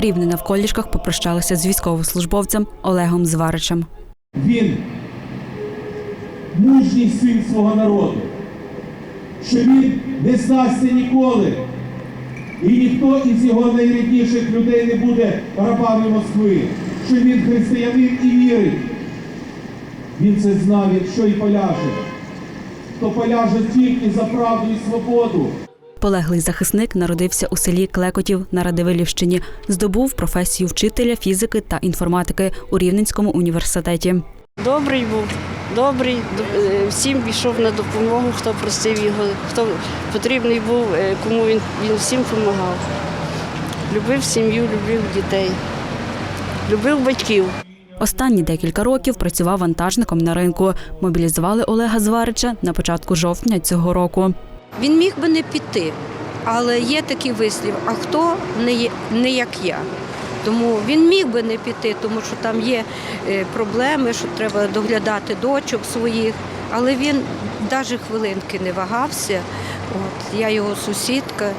Рівне навколішках попрощалися з військовослужбовцем Олегом Зваричем. Він мужній син свого народу, що він не здасться ніколи. І ніхто із його найрідніших людей не буде рабами Москви, що він християнин і вірить. Він це знав, якщо і поляже, то поляже тільки за правду і свободу. Полеглий захисник народився у селі Клекотів на Радивилівщині. Здобув професію вчителя фізики та інформатики у Рівненському університеті. Добрий був, добрий, е, всім пішов на допомогу, хто просив його, хто потрібний був, е, кому він, він всім допомагав. Любив сім'ю, любив дітей, любив батьків. Останні декілька років працював вантажником на ринку. Мобілізували Олега Зварича на початку жовтня цього року. Він міг би не піти, але є такий вислів: а хто не, як я. Тому він міг би не піти, тому що там є е, проблеми, що треба доглядати дочок своїх. Але він навіть хвилинки не вагався. От, я його сусідка.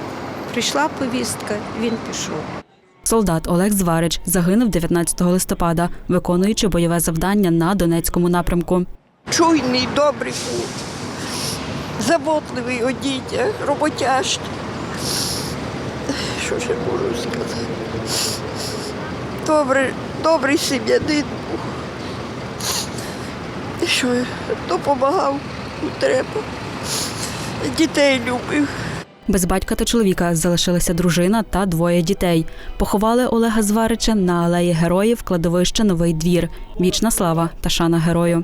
Прийшла повістка, він пішов. Солдат Олег Зварич загинув 19 листопада, виконуючи бойове завдання на Донецькому напрямку. чуйний, добрий заботливий у дітях, роботящий. Що ще можу сказати? Добрий, добрий сім'янин. Що допомагав, треба. Дітей любив. Без батька та чоловіка залишилася дружина та двоє дітей. Поховали Олега Зварича на алеї героїв кладовище Новий двір. Вічна слава та шана герою.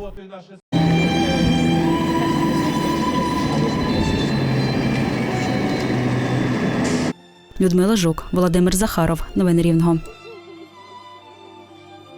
Людмила Жук, Володимир Захаров. Новини Рівного.